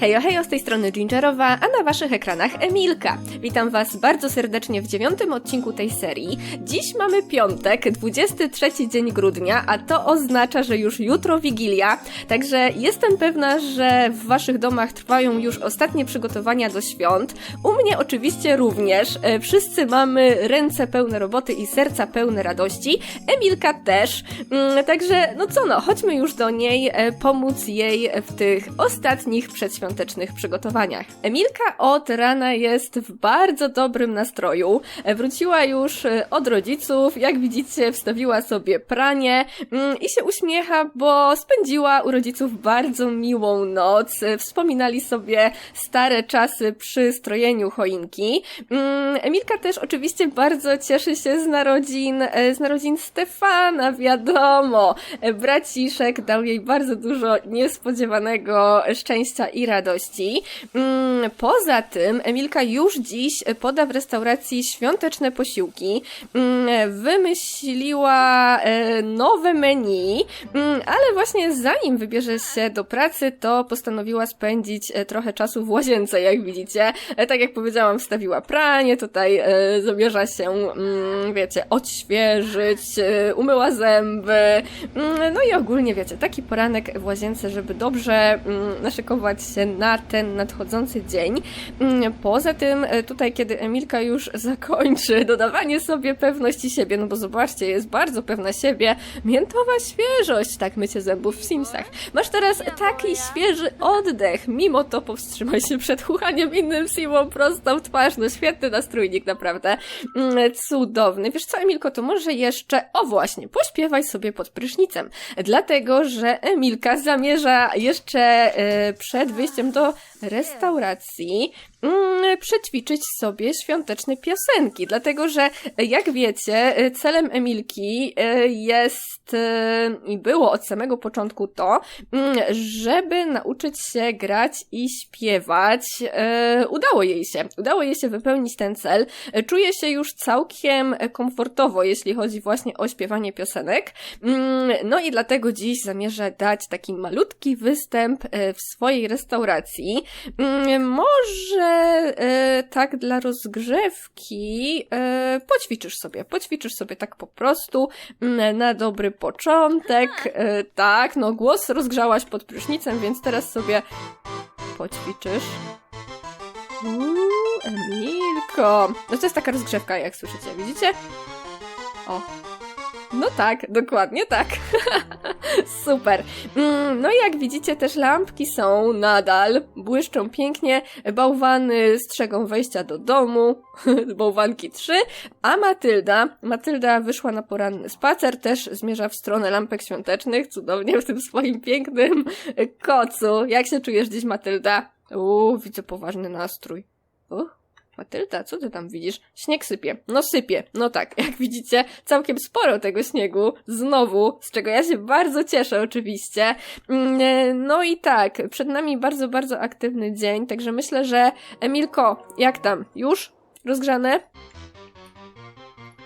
Hejo, hejo, z tej strony Gingerowa, a na waszych ekranach Emilka. Witam was bardzo serdecznie w dziewiątym odcinku tej serii. Dziś mamy piątek, 23 dzień grudnia, a to oznacza, że już jutro Wigilia, także jestem pewna, że w waszych domach trwają już ostatnie przygotowania do świąt. U mnie oczywiście również. E, Wszyscy mamy ręce pełne roboty i serca pełne radości. Emilka też. Mm, Także, no co no, chodźmy już do niej, e, pomóc jej w tych ostatnich przedświątecznych przygotowaniach. Emilka od rana jest w bardzo dobrym nastroju. E, Wróciła już e, od rodziców, jak widzicie, wstawiła sobie pranie mm, i się uśmiecha, bo spędziła u rodziców bardzo miłą noc. E, Wspominali sobie stare czasy przy strojeniu choinki. Mm, Emilka też oczywiście bardzo cieszy się z narodzin, z narodzin Stefana, wiadomo. Braciszek dał jej bardzo dużo niespodziewanego szczęścia i radości. Mm, Poza tym Emilka już dziś poda w restauracji świąteczne posiłki. Mm, Wymyśliła e, nowe menu, mm, ale właśnie zanim wybierze się do pracy, to postanowiła spędzić e, trochę czasu w łazience, jak widzicie. E, Tak jak powiedziałam, wstawiła pranie, tutaj zamierza się, wiecie, odświeżyć, umyła zęby, no i ogólnie, wiecie, taki poranek w łazience, żeby dobrze naszykować się na ten nadchodzący dzień. Mm, Poza tym, e, tutaj, kiedy Emilka już zakończy dodawanie sobie pewności siebie, no bo zobaczcie, jest bardzo pewna siebie, miętowa świeżość, tak mycie zębów w Simsach. Masz teraz taki świeży oddech, mimo to powstrzymaj się przed chuchaniem innym Simom prosto w twarz, no świetny nastrójnik, naprawdę. Mm, Cudowny. Wiesz co, Emilko, to może jeszcze, o właśnie, pośpiewaj sobie pod prysznicem, dlatego, że Emilka zamierza jeszcze e, przed wyjściem do restauracji przećwiczyć sobie świąteczne piosenki, dlatego że e, jak wiecie, e, celem Emilki e, jest i było od samego początku to, mm, żeby nauczyć się grać i śpiewać. Udało jej się, udało jej się wypełnić ten cel. Czuje się już całkiem komfortowo, jeśli chodzi właśnie o śpiewanie piosenek. Mm, No i dlatego dziś zamierza dać taki malutki występ w swojej restauracji. Mm, Może e, tak dla rozgrzewki e, poćwiczysz sobie, poćwiczysz sobie tak po prostu mm, na dobry początek. E, Tak, no głos rozgrzałaś pod prysznicem, więc teraz sobie poćwiczysz. Uuu, Emilko. No to jest taka rozgrzewka, jak słyszycie, widzicie? O. No tak, dokładnie tak. Super. Mm, No i jak widzicie, też lampki są nadal, błyszczą pięknie, bałwany strzegą wejścia do domu, bałwanki trzy, a Matylda, Matylda wyszła na poranny spacer, też zmierza w stronę lampek świątecznych, cudownie w tym swoim pięknym kocu. Jak się czujesz dziś, Matylda? Uuu, widzę poważny nastrój. Uch. Matylda, co ty tam widzisz? Śnieg sypie. No sypie. No tak, jak widzicie, całkiem sporo tego śniegu. Znowu, z czego ja się bardzo cieszę oczywiście. Mm, e, No i tak, przed nami bardzo, bardzo aktywny dzień, także myślę, że Emilko, jak tam? Już? Rozgrzane?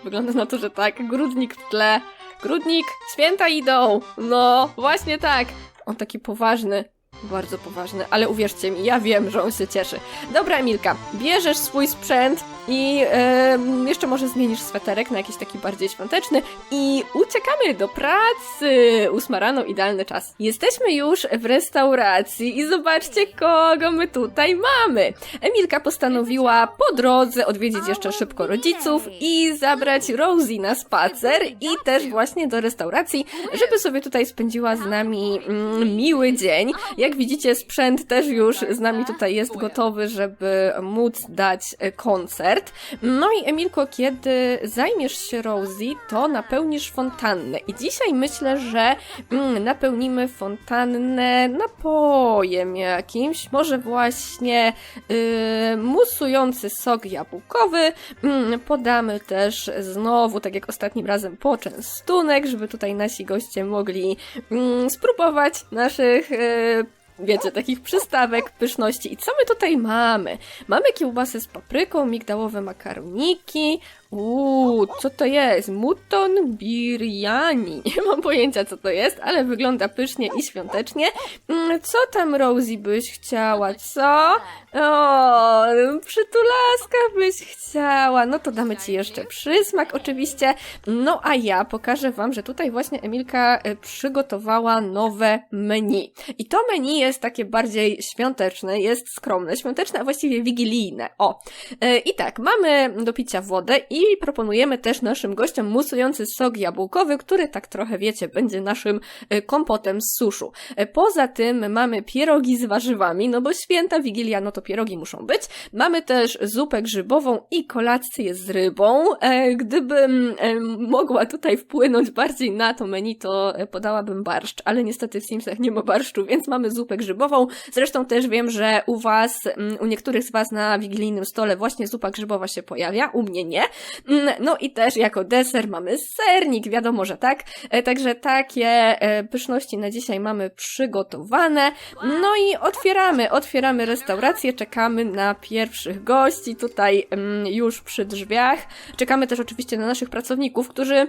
Wygląda na to, że tak. Grudnik w tle. Grudnik, święta idą. No, właśnie tak. On taki poważny. Bardzo poważny, ale uwierzcie mi, ja wiem, że on się cieszy. Dobra, Emilka, bierzesz swój sprzęt i em, jeszcze może zmienisz sweterek na jakiś taki bardziej świąteczny i uciekamy do pracy. Ósma rano, idealny czas. Jesteśmy już w restauracji i zobaczcie, kogo my tutaj mamy. Emilka postanowiła po drodze odwiedzić jeszcze szybko rodziców i zabrać Rosie na spacer i też właśnie do restauracji, żeby sobie tutaj spędziła z nami mm, miły dzień. Jak widzicie, sprzęt też już z nami tutaj jest gotowy, żeby móc dać e, koncert. No i Emilko, kiedy zajmiesz się Rosie, to napełnisz fontannę. I dzisiaj myślę, że mm, napełnimy fontannę napojem jakimś, może właśnie yy, musujący sok jabłkowy. Mm, podamy też znowu, tak jak ostatnim razem, poczęstunek, żeby tutaj nasi goście mogli mm, spróbować naszych yy, wiecie, takich przystawek, pyszności. I co my tutaj mamy? Mamy kiełbasę z papryką, migdałowe makaroniki, Uuu, co to jest? Muton biryani. Nie mam pojęcia, co to jest, ale wygląda pysznie i świątecznie. Mm, Co tam, Rosie, byś chciała, co? O, przytulaska byś chciała. No to damy ci jeszcze przysmak, oczywiście. No a ja pokażę wam, że tutaj właśnie Emilka e, przygotowała nowe menu. I to menu jest takie bardziej świąteczne, jest skromne, świąteczne, a właściwie wigilijne. O, E, I tak, mamy do picia wodę i proponujemy też naszym gościom musujący sok jabłkowy, który tak trochę wiecie, będzie naszym e, kompotem z suszu. E, Poza tym mamy pierogi z warzywami, no bo święta Wigilia, no to pierogi muszą być. Mamy też zupę grzybową i kolację z rybą. E, Gdybym mogła tutaj wpłynąć bardziej na to menu, to podałabym barszcz, ale niestety w Simsach nie ma barszczu, więc mamy zupę grzybową. Zresztą też wiem, że u was, mm, u niektórych z was na wigilijnym stole właśnie zupa grzybowa się pojawia, u mnie nie. Mm, No i też jako deser mamy sernik, wiadomo, że tak. E, Także takie e, pyszności na dzisiaj mamy przygotowane. No i otwieramy, otwieramy restaurację, czekamy na pierwszych gości tutaj mm, już przy drzwiach. Czekamy też oczywiście na naszych pracowników, którzy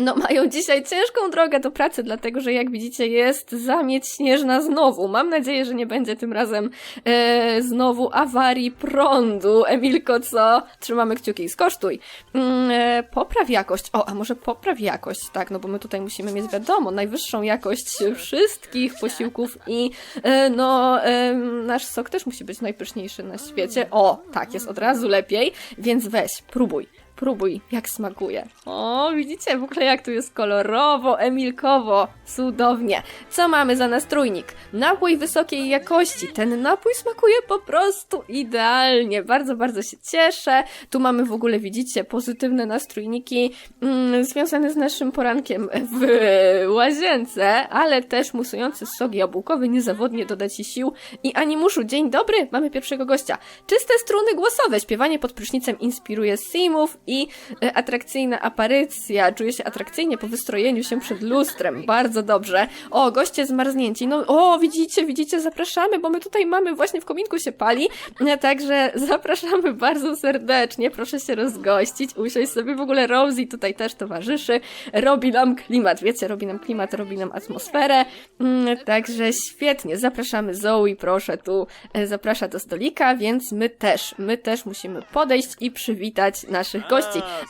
no, mają dzisiaj ciężką drogę do pracy, dlatego że jak widzicie jest zamieć śnieżna znowu. Mam nadzieję, że nie będzie tym razem e, znowu awarii prądu. Emilko, co? Trzymamy kciuki skosztuj. Mm, e, popraw jakość. O, a może popraw jakość, tak, no bo my tutaj musimy mieć wiadomo, najwyższą jakość wszystkich posiłków i e, no, e, nasz sok też musi być najpyszniejszy na świecie. O, tak, jest od razu lepiej, więc weź, próbuj. Próbuj, jak smakuje. O, widzicie w ogóle jak tu jest kolorowo, emilkowo, cudownie. Co mamy za nastrójnik? Napój wysokiej jakości. Ten napój smakuje po prostu idealnie. Bardzo, bardzo się cieszę. Tu mamy w ogóle, widzicie, pozytywne nastrójniki mm, związane z naszym porankiem w łazience, ale też musujący sok jabłkowy niezawodnie doda ci sił i animuszu. Dzień dobry, mamy pierwszego gościa. Czyste struny głosowe, śpiewanie pod prysznicem inspiruje simów i e, atrakcyjna aparycja. Czuję się atrakcyjnie po wystrojeniu się przed lustrem. Bardzo dobrze. O, goście zmarznięci. No, o, widzicie, widzicie, zapraszamy, bo my tutaj mamy, właśnie w kominku się pali, e, także zapraszamy bardzo serdecznie. Proszę się rozgościć, usiąść sobie. W ogóle Rosie tutaj też towarzyszy. Robi nam klimat, wiecie, robi nam klimat, robi nam atmosferę. Mm, Także świetnie. Zapraszamy Zoe, proszę tu. e, Zaprasza do stolika, więc my też, my też musimy podejść i przywitać naszych gości.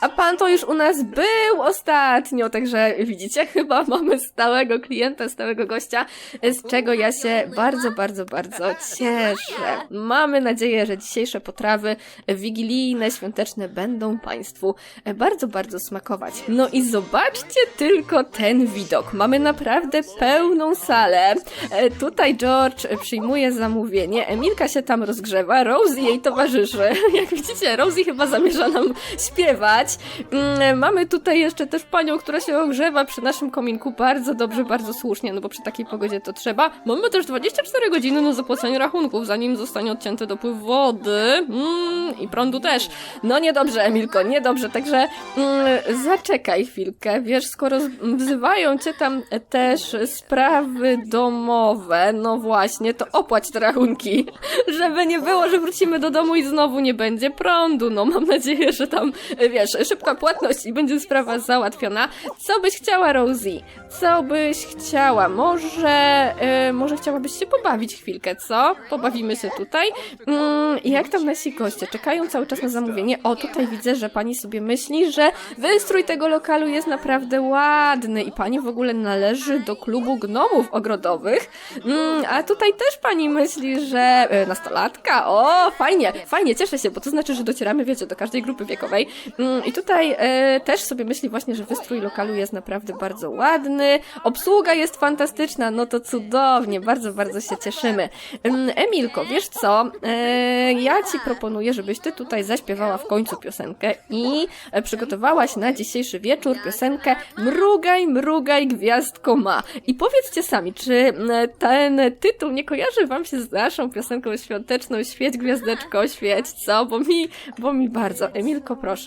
A pan to już u nas był ostatnio, także widzicie, chyba mamy stałego klienta, stałego gościa, z czego ja się bardzo, bardzo, bardzo cieszę. Mamy nadzieję, że dzisiejsze potrawy wigilijne, świąteczne będą Państwu bardzo, bardzo smakować. No i zobaczcie tylko ten widok. Mamy naprawdę pełną salę. E, Tutaj George przyjmuje zamówienie, Emilka się tam rozgrzewa, Rosie jej towarzyszy. Jak widzicie, Rosie chyba zamierza nam śpiewać. Mm, Mamy tutaj jeszcze też panią, która się ogrzewa przy naszym kominku. Bardzo dobrze, bardzo słusznie, no bo przy takiej pogodzie to trzeba. Mamy też 24 godziny na zapłacenie rachunków, zanim zostanie odcięty dopływ wody. Mm, I prądu też. No niedobrze, Emilko, niedobrze. Także mm, zaczekaj chwilkę. Wiesz, skoro wzywają cię tam też sprawy domowe, no właśnie, to opłać te rachunki. Żeby nie było, że wrócimy do domu i znowu nie będzie prądu. No mam nadzieję, że tam, wiesz, szybka płatność i będzie sprawa załatwiona. Co byś chciała, Rosie? Co byś chciała? Może, y, może chciałabyś się pobawić chwilkę, co? Pobawimy się tutaj. Mm, jak tam nasi goście? Czekają cały czas na zamówienie. O, tutaj widzę, że pani sobie myśli, że wystrój tego lokalu jest naprawdę ładny i pani w ogóle należy do klubu gnomów ogrodowych. Mm, a tutaj też pani myśli, że y, nastolatka. O, fajnie, fajnie, cieszę się, bo to znaczy, że docieramy, wiecie, do każdej grupy wiekowej. Mm, I tutaj y, też sobie myśli właśnie, że wystrój lokalu jest naprawdę bardzo ładny. Obsługa jest fantastyczna, no to cudownie, bardzo, bardzo się cieszymy. Ym, Emilko, wiesz co? E, ja ci proponuję, żebyś ty tutaj zaśpiewała w końcu piosenkę i e, przygotowałaś na dzisiejszy wieczór piosenkę Mrugaj, mrugaj, gwiazdko ma. I powiedzcie sami, czy m, ten tytuł nie kojarzy wam się z naszą piosenką świąteczną Świeć gwiazdeczko, świeć, co? Bo mi, bo mi bardzo. Emilko, proszę.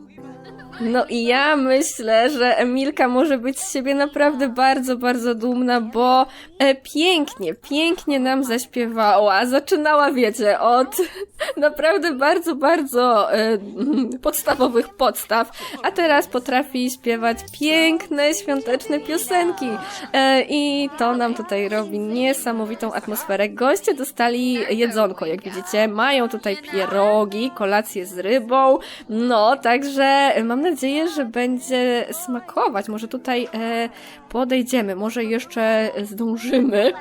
No i ja myślę, że Emilka może być z siebie naprawdę bardzo, bardzo dumna, bo e, pięknie, pięknie nam zaśpiewała. Zaczynała, wiecie, od naprawdę bardzo, bardzo e, podstawowych podstaw, a teraz potrafi śpiewać piękne, świąteczne piosenki. E, I to nam tutaj robi niesamowitą atmosferę. Goście dostali jedzonko, jak widzicie. Mają tutaj pierogi, kolację z rybą. No, także mam nadzieję, że będzie smakować. Może tutaj e, podejdziemy, może jeszcze zdążymy.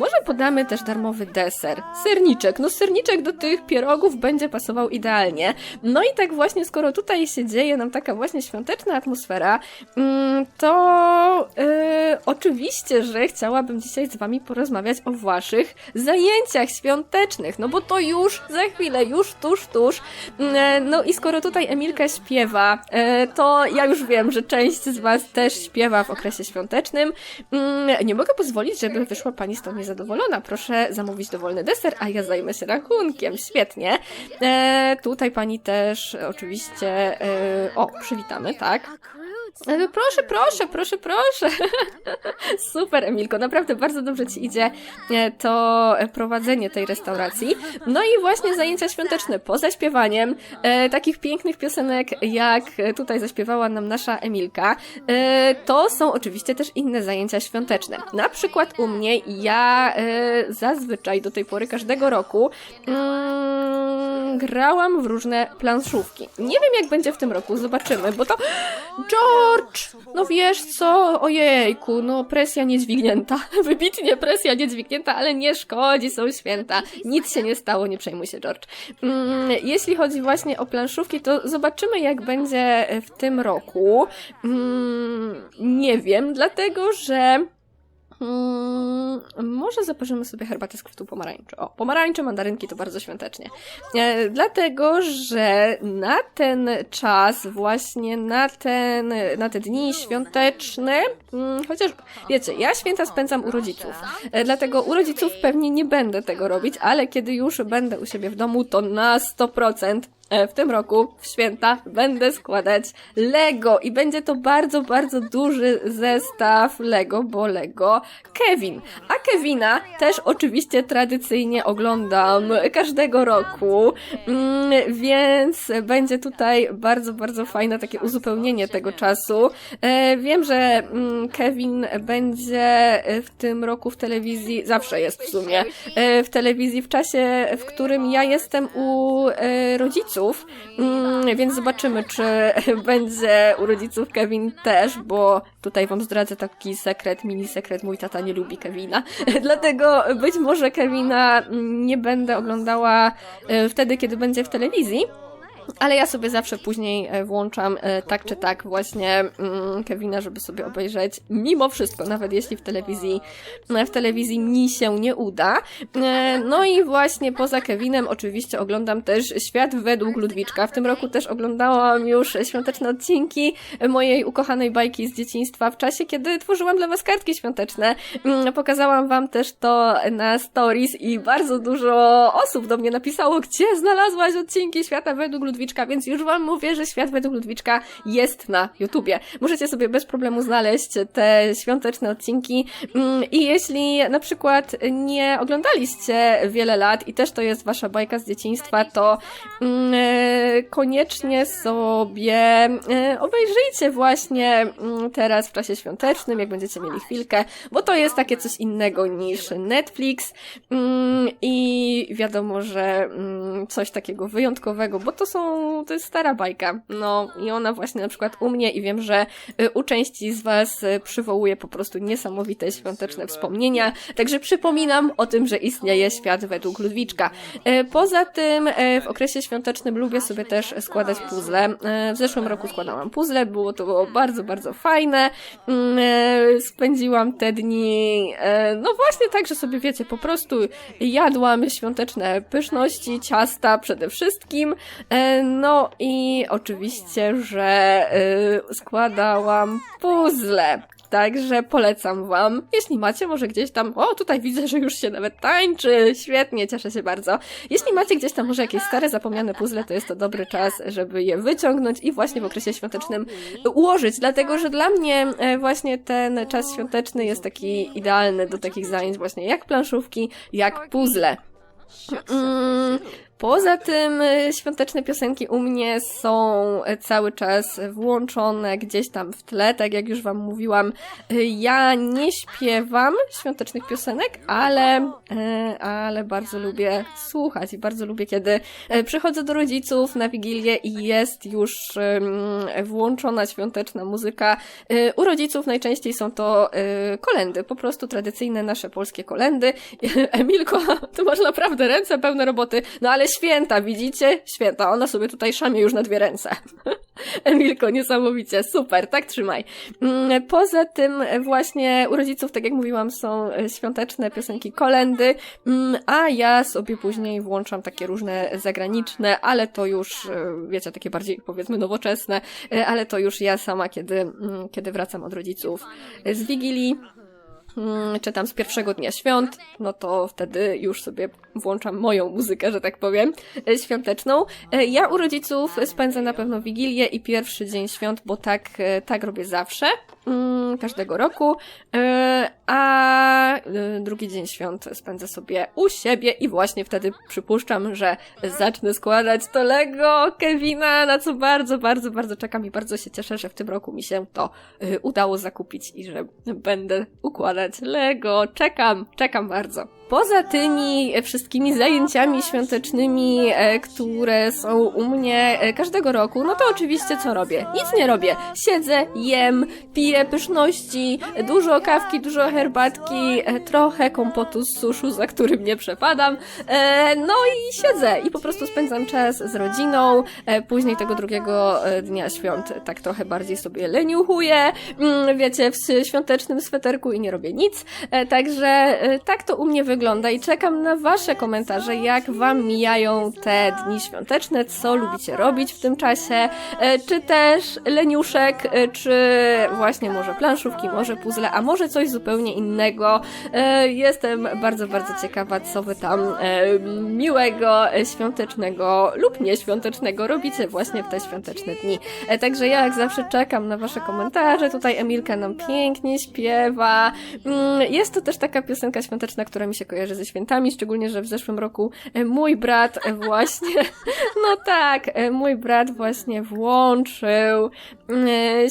Może podamy też darmowy deser. Serniczek. No serniczek do tych pierogów będzie pasował idealnie. No i tak właśnie, skoro tutaj się dzieje nam taka właśnie świąteczna atmosfera, mm, to e, oczywiście, że chciałabym dzisiaj z wami porozmawiać o waszych zajęciach świątecznych, no bo to już za chwilę, już tuż, tuż. E, No i skoro tutaj Emilka śpiewa, e, to ja już wiem, że część z was też śpiewa w okresie świątecznym. Mm, Nie mogę pozwolić, żeby wyszła pani stąd niezadowolona. Proszę zamówić dowolny deser, a ja zajmę się rachunkiem. Świetnie. E, tutaj pani też oczywiście. E, o, przywitamy, tak? E, Proszę, proszę, proszę, proszę. Super, Emilko, naprawdę bardzo dobrze Ci idzie e, to prowadzenie tej restauracji. No i właśnie zajęcia świąteczne poza śpiewaniem e, takich pięknych piosenek, jak tutaj zaśpiewała nam nasza Emilka, e, to są oczywiście też inne zajęcia świąteczne. Na przykład u mnie ja e, zazwyczaj do tej pory każdego roku mm, grałam w różne planszówki. Nie wiem jak będzie w tym roku, zobaczymy, bo to George! No wiesz co, ojejku, no presja niedźwignięta. Wybitnie presja niedźwignięta, ale nie szkodzi, są święta. Nic się nie stało, nie przejmuj się, George. Mm, jeśli chodzi właśnie o planszówki, to zobaczymy jak będzie w tym roku. Mm, nie wiem, dlatego że Mm, może zaparzymy sobie herbatę z kwiatu pomarańczy. O, pomarańcze, mandarynki to bardzo świątecznie. E, dlatego, że na ten czas, właśnie na, ten, na te dni świąteczne, mm, chociaż wiecie, ja święta spędzam u rodziców. E, dlatego u rodziców pewnie nie będę tego robić, ale kiedy już będę u siebie w domu, to na 100% E, w tym roku w święta będę składać Lego i będzie to bardzo, bardzo duży zestaw Lego, bo Lego Kevin. A Kevina też oczywiście tradycyjnie oglądam każdego roku, mm, więc będzie tutaj bardzo, bardzo fajne takie uzupełnienie tego czasu. E, Wiem, że mm, Kevin będzie w tym roku w telewizji, zawsze jest w sumie, e, w telewizji w czasie, w którym ja jestem u e, rodziców, Mm, więc zobaczymy, czy będzie u rodziców Kevin też, bo tutaj wam zdradzę taki sekret, mini sekret, mój tata nie lubi Kevina, dlatego być może Kevina nie będę oglądała e, wtedy, kiedy będzie w telewizji, ale ja sobie zawsze później e, włączam e, tak czy tak właśnie mm, Kevina, żeby sobie obejrzeć mimo wszystko, nawet jeśli w telewizji e, w telewizji mi się nie uda. No i właśnie poza Kevinem oczywiście oglądam też Świat według Ludwiczka. W tym roku też oglądałam już świąteczne odcinki mojej ukochanej bajki z dzieciństwa w czasie, kiedy tworzyłam dla was kartki świąteczne. Mm, Pokazałam wam też to na stories i bardzo dużo osób do mnie napisało, gdzie znalazłaś odcinki Świata według Ludwiczka, więc już wam mówię, że Świat według Ludwiczka jest na YouTubie. Możecie sobie bez problemu znaleźć te świąteczne odcinki Mm, i jeśli na przykład nie oglądaliście wiele lat i też to jest wasza bajka z dzieciństwa, to mm, e, koniecznie sobie e, obejrzyjcie właśnie mm, teraz w czasie świątecznym, jak będziecie mieli chwilkę, bo to jest takie coś innego niż Netflix i wiadomo, że coś takiego wyjątkowego, bo to są, to jest stara bajka, no i ona właśnie na przykład u mnie i wiem, że y, u części z was y, przywołuje po prostu niesamowite świąteczne wspomnienia, także przypominam o tym, że istnieje świat według Ludwiczka. E, Poza tym w okresie świątecznym lubię sobie też składać puzzle. W zeszłym roku składałam puzzle, było to było bardzo, bardzo fajne. Mm, Spędziłam te dni, no właśnie tak, że sobie wiecie, po prostu jadłam świąteczne pyszności, ciasta przede wszystkim. No i oczywiście, że e, składałam puzzle. Także polecam wam. Jeśli macie może gdzieś tam, o tutaj widzę, że już się nawet tańczy, świetnie, cieszę się bardzo. Jeśli macie gdzieś tam może jakieś stare, zapomniane puzzle, to jest to dobry czas, żeby je wyciągnąć i właśnie w okresie świątecznym ułożyć, dlatego że dla mnie e, właśnie ten czas świąteczny jest taki idealny do takich zajęć właśnie jak planszówki, jak puzzle. Mm, Poza tym y, świąteczne piosenki u mnie są y, cały czas włączone gdzieś tam w tle, tak jak już wam mówiłam. y, Ja nie śpiewam świątecznych piosenek, ale, ale bardzo lubię słuchać i bardzo lubię, kiedy przychodzę do rodziców na Wigilię i jest już włączona świąteczna muzyka. U rodziców najczęściej są to kolendy, po prostu tradycyjne nasze polskie kolendy. Emilko, ty masz naprawdę ręce pełne roboty, no ale święta, widzicie? Święta, ona sobie tutaj szamie już na dwie ręce. Emilko, niesamowicie, super, tak trzymaj. Mm, Poza tym właśnie u rodziców, tak jak mówiłam, są e, świąteczne piosenki kolendy, mm, a ja sobie później włączam takie różne zagraniczne, ale to już, e, wiecie, takie bardziej powiedzmy nowoczesne, e, ale to już ja sama, kiedy, mm, kiedy wracam od rodziców z Wigilii, czy tam z pierwszego dnia świąt, no to wtedy już sobie włączam moją muzykę, że tak powiem, e, świąteczną. E, Ja u rodziców spędzę na pewno Wigilię i pierwszy dzień świąt, bo tak, e, tak robię zawsze, mm, każdego roku, a e, drugi dzień świąt spędzę sobie u siebie i właśnie wtedy przypuszczam, że zacznę składać to Lego Kevina, na co bardzo, bardzo, bardzo czekam i bardzo się cieszę, że w tym roku mi się to e, udało zakupić i że będę układać Lego. Czekam, czekam bardzo. Poza tymi wszystkimi zajęciami świątecznymi, e, które są u mnie e, każdego roku, no to oczywiście co robię? Nic nie robię. Siedzę, jem, piję pyszności, dużo kawki, dużo herbatki, e, trochę kompotu z suszu, za którym nie przepadam. E, No i siedzę i po prostu spędzam czas z rodziną. E, Później tego drugiego dnia świąt tak trochę bardziej sobie leniuchuję, mm, wiecie, w świątecznym sweterku i nie robię nic. Także tak to u mnie wygląda i czekam na wasze komentarze, jak wam mijają te dni świąteczne, co lubicie robić w tym czasie, czy też leniuszek, czy właśnie może planszówki, może puzzle, a może coś zupełnie innego. E, Jestem bardzo, bardzo ciekawa, co wy tam e, miłego, świątecznego lub nieświątecznego robicie właśnie w te świąteczne dni. E, Także ja jak zawsze czekam na wasze komentarze. Tutaj Emilka nam pięknie śpiewa. Mm, Jest to też taka piosenka świąteczna, która mi się kojarzy ze świętami, szczególnie, że w zeszłym roku mój brat właśnie, no tak, mój brat właśnie włączył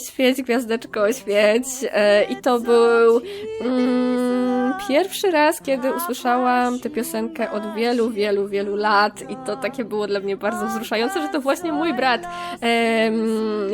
świeć gwiazdeczko, świeć. E, i to był mm, pierwszy raz, kiedy usłyszałam tę piosenkę od wielu, wielu, wielu lat. I to takie było dla mnie bardzo wzruszające, że to właśnie mój brat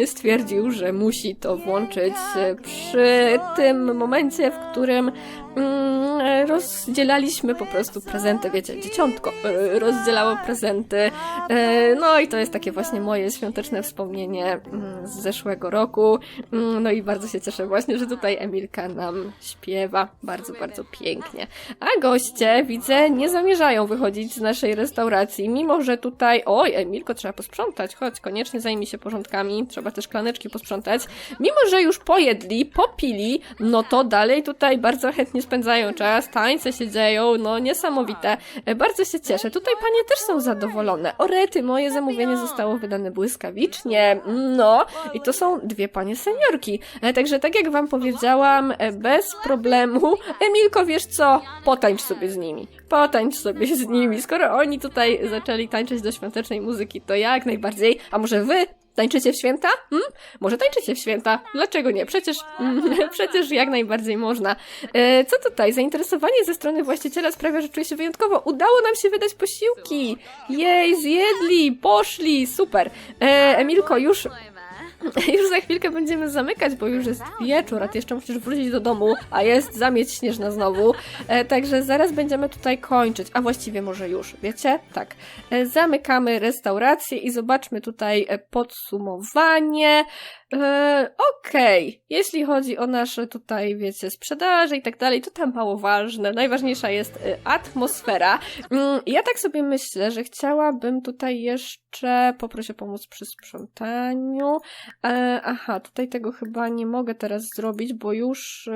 stwierdził, że musi to włączyć e, przy tym momencie, w którym mm, e, rozdzielaliśmy po prostu prezenty, wiecie, dzieciątko e, rozdzielało prezenty. E, No i to jest takie właśnie moje świąteczne wspomnienie mm, z zeszłego roku. Mm, No i bardzo się cieszę właśnie, że tutaj Emilka nam śpiewa bardzo, bardzo pięknie. A goście, widzę, nie zamierzają wychodzić z naszej restauracji, mimo że tutaj, oj, Emilko, trzeba posprzątać, chodź, koniecznie zajmij się porządkami, trzeba też szklaneczki posprzątać. Mimo, że już pojedli, popili, no to dalej tutaj bardzo chętnie spędzają czas, tańce się dzieją, no niesamowite. Bardzo się cieszę. Tutaj panie też są zadowolone. Orety, moje zamówienie zostało wydane błyskawicznie, no i to są dwie panie seniorki. E, Także tak jak wam powiedziałam, e, bez problemu. Emilko, wiesz co? Potańcz sobie z nimi. Potańcz sobie z nimi. Skoro oni tutaj zaczęli tańczyć do świątecznej muzyki, to jak najbardziej. A może wy Tańczycie w święta? Hmm? Może tańczycie w święta? Dlaczego nie? Przecież, przecież jak najbardziej można. E, co tutaj? Zainteresowanie ze strony właściciela sprawia, że czuję się wyjątkowo. Udało nam się wydać posiłki! Jej, zjedli, poszli, super. E, Emilko, już już za chwilkę będziemy zamykać, bo już jest wieczór, a ty jeszcze musisz wrócić do domu, a jest zamieć śnieżna znowu. E, także zaraz będziemy tutaj kończyć, a właściwie może już, wiecie? Tak. E, zamykamy restaurację i zobaczmy tutaj e, podsumowanie. E, Okej, jeśli chodzi o nasze tutaj, wiecie, sprzedaże i tak dalej, to tam mało ważne. Najważniejsza jest e, atmosfera. Mm, Ja tak sobie myślę, że chciałabym tutaj jeszcze poprosić o pomoc przy sprzątaniu. E, aha, tutaj tego chyba nie mogę teraz zrobić, bo już...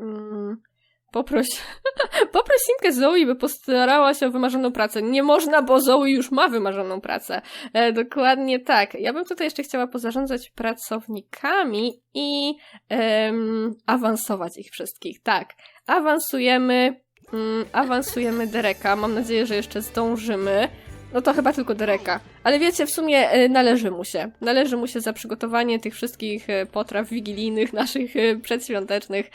Mm, poproś... poproś Simkę Zoe, by postarała się o wymarzoną pracę. Nie można, bo Zoe już ma wymarzoną pracę. E, dokładnie tak. Ja bym tutaj jeszcze chciała pozarządzać pracownikami i em, awansować ich wszystkich. Tak, awansujemy, mm, awansujemy Dereka. Mam nadzieję, że jeszcze zdążymy. No to chyba tylko Dereka. Ale wiecie, w sumie e, należy mu się. Należy mu się za przygotowanie tych wszystkich e, potraw wigilijnych, naszych e, przedświątecznych.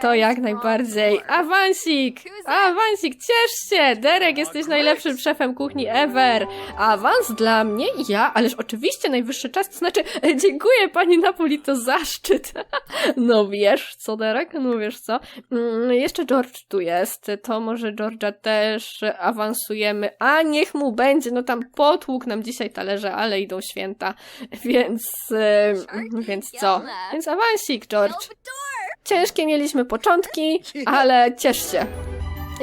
To jak najbardziej. Awansik! Awansik, ciesz się! Derek, jesteś najlepszym szefem kuchni ever! Awans dla mnie i ja, ależ oczywiście najwyższy czas, to znaczy dziękuję pani Napoli, to zaszczyt. No wiesz co, Derek? No wiesz co? Mm, Jeszcze George tu jest, to może George'a też awansujemy, a niech mu będzie, no tam potłuk nam dzisiaj talerze, ale idą święta, więc, e, więc co? Więc awansik, George. Ciężkie mieliśmy początki, ale ciesz się.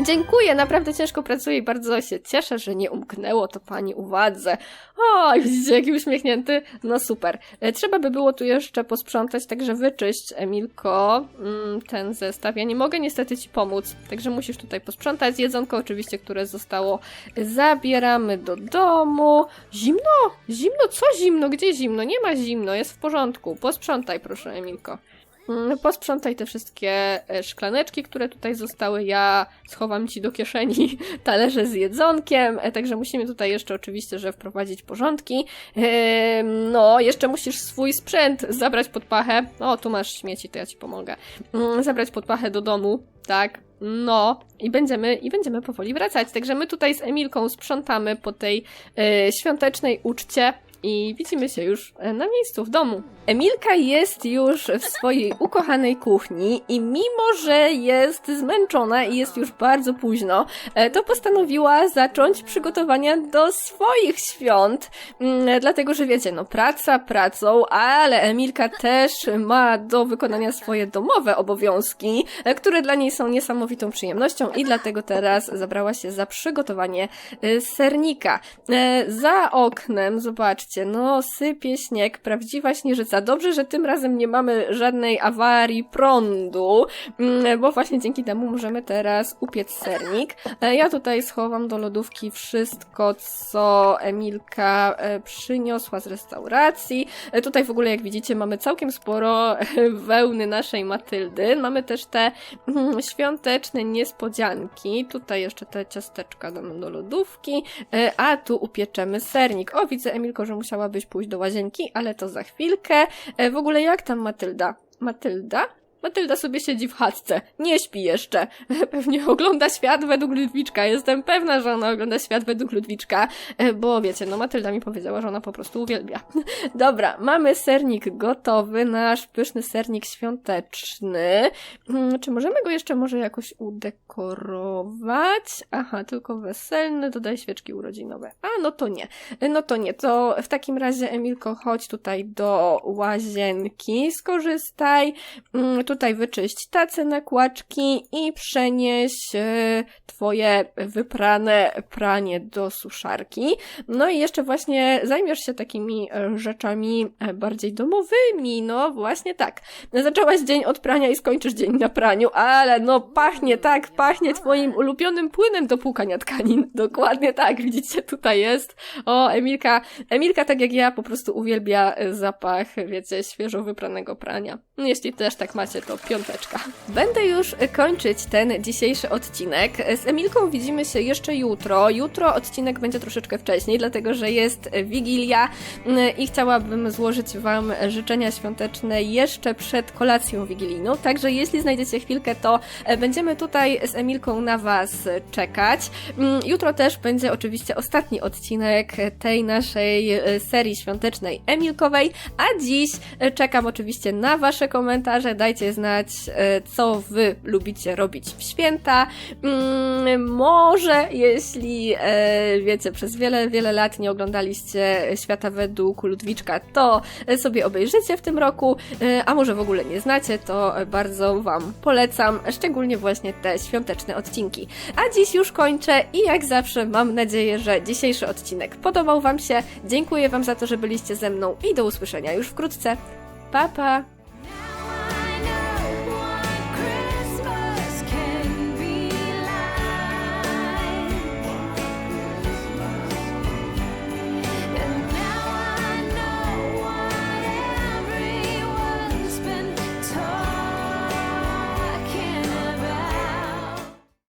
Dziękuję, naprawdę ciężko pracuję i bardzo się cieszę, że nie umknęło to pani uwadze. O, widzicie, jaki uśmiechnięty? No super. E, Trzeba by było tu jeszcze posprzątać, także wyczyść, Emilko, mm, ten zestaw. Ja nie mogę niestety ci pomóc, także musisz tutaj posprzątać. Jedzonko oczywiście, które zostało, zabieramy do domu. Zimno? Zimno? Co zimno? Gdzie zimno? Nie ma zimno, jest w porządku. Posprzątaj proszę, Emilko. Mm, Posprzątaj te wszystkie e, szklaneczki, które tutaj zostały. Ja schowam ci do kieszeni talerze z jedzonkiem, e, także musimy tutaj jeszcze oczywiście, że wprowadzić porządki. No, jeszcze musisz swój sprzęt zabrać pod pachę. O, tu masz śmieci, to ja ci pomogę. Mm, Zabrać pod pachę do domu, tak? No, i będziemy, i będziemy powoli wracać. Także my tutaj z Emilką sprzątamy po tej e, świątecznej uczcie i widzimy się już e, na miejscu w domu. Emilka jest już w swojej ukochanej kuchni i mimo, że jest zmęczona i jest już bardzo późno, e, to postanowiła zacząć przygotowania do swoich świąt. Mm, Dlatego, że wiecie, no praca pracą, ale Emilka też ma do wykonania swoje domowe obowiązki, e, które dla niej są niesamowitą przyjemnością i dlatego teraz zabrała się za przygotowanie sernika. Za oknem, zobaczcie, no sypie śnieg, prawdziwa śnieżyca. Dobrze, że tym razem nie mamy żadnej awarii prądu, mm, bo właśnie dzięki temu możemy teraz upiec sernik. E, Ja tutaj schowam do lodówki wszystko, co Emilka e, przyniosła z restauracji. E, Tutaj w ogóle, jak widzicie, mamy całkiem sporo wełny naszej Matyldy. Mamy też te mm, świąteczne niespodzianki. Tutaj jeszcze te ciasteczka damy do lodówki, a tu upieczemy sernik. O, widzę, Emilko, że musiałabyś pójść do łazienki, ale to za chwilkę. E, W ogóle jak tam Matylda? Matylda? Matylda sobie siedzi w chatce. Nie śpi jeszcze. Pewnie ogląda świat według Ludwiczka. Jestem pewna, że ona ogląda świat według Ludwiczka, bo wiecie, no Matylda mi powiedziała, że ona po prostu uwielbia. Dobra, mamy sernik gotowy, nasz pyszny sernik świąteczny. Hmm, Czy możemy go jeszcze może jakoś udekorować? Aha, tylko weselny, dodaj świeczki urodzinowe. A, no to nie. No to nie, to w takim razie Emilko, chodź tutaj do łazienki, skorzystaj, Mm, tutaj wyczyść tace na kłaczki i przenieś e, twoje wyprane pranie do suszarki. No i jeszcze właśnie zajmiesz się takimi e, rzeczami e, bardziej domowymi, no właśnie tak. Zaczęłaś dzień od prania i skończysz dzień na praniu, ale no pachnie tak, pachnie twoim ulubionym płynem do płukania tkanin. Dokładnie tak, widzicie, tutaj jest. O, Emilka, Emilka tak jak ja po prostu uwielbia e, zapach, wiecie, świeżo wypranego prania. No, Jeśli też tak macie, to piąteczka. Będę już kończyć ten dzisiejszy odcinek. Z Emilką widzimy się jeszcze jutro. Jutro odcinek będzie troszeczkę wcześniej, dlatego że jest Wigilia mm, i chciałabym złożyć Wam życzenia świąteczne jeszcze przed kolacją wigilijną. Także jeśli znajdziecie chwilkę, to e, będziemy tutaj z Emilką na Was czekać. Mm, Jutro też będzie oczywiście ostatni odcinek tej naszej e, serii świątecznej Emilkowej, a dziś e, czekam oczywiście na Wasze komentarze. Dajcie dajcie znać, e, co wy lubicie robić w święta. Mm, może jeśli, e, wiecie, przez wiele, wiele lat nie oglądaliście Świata według Ludwiczka, to sobie obejrzycie w tym roku, e, a może w ogóle nie znacie, to bardzo wam polecam, szczególnie właśnie te świąteczne odcinki. A dziś już kończę i jak zawsze mam nadzieję, że dzisiejszy odcinek podobał wam się. Dziękuję wam za to, że byliście ze mną i do usłyszenia już wkrótce. Pa, pa!